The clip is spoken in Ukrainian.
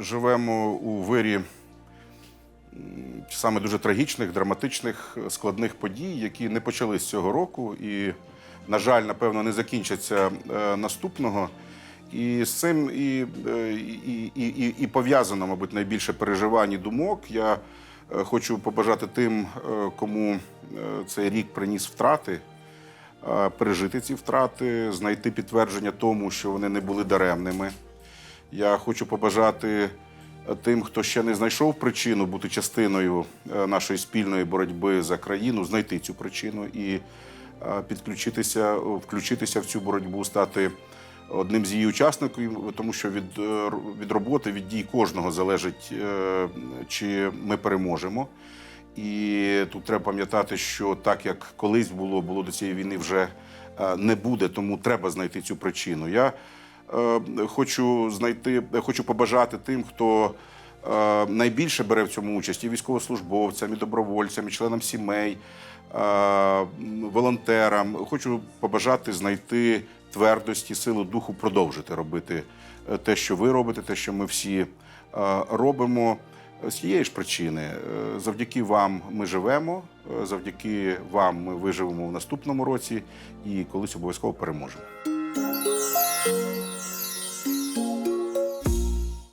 живемо у вирі саме дуже трагічних, драматичних, складних подій, які не почались цього року і, на жаль, напевно, не закінчаться е, наступного. І з цим і, е, і, і, і, і пов'язано, мабуть, найбільше переживань і думок. Я е, хочу побажати тим, кому цей рік приніс втрати, пережити ці втрати, знайти підтвердження тому, що вони не були даремними. Я хочу побажати тим, хто ще не знайшов причину бути частиною е, нашої спільної боротьби за країну, знайти цю причину і е, підключитися, включитися в цю боротьбу, стати одним з її учасників, тому що від, е, від роботи, від дій кожного залежить, чи ми переможемо. І тут треба пам'ятати, що так як колись було, було до цієї війни вже не буде, тому треба знайти цю причину. Я хочу знайти, хочу побажати тим, хто е, найбільше бере в цьому участь і військовослужбовцям, і добровольцям, і членам сімей, е, волонтерам. Хочу побажати знайти твердості, силу духу, продовжити робити е, те, що ви робите, те, що ми всі е, робимо. З тієї ж причини, е, завдяки вам ми живемо, е, завдяки вам ми виживемо в наступному році і колись обов'язково переможемо.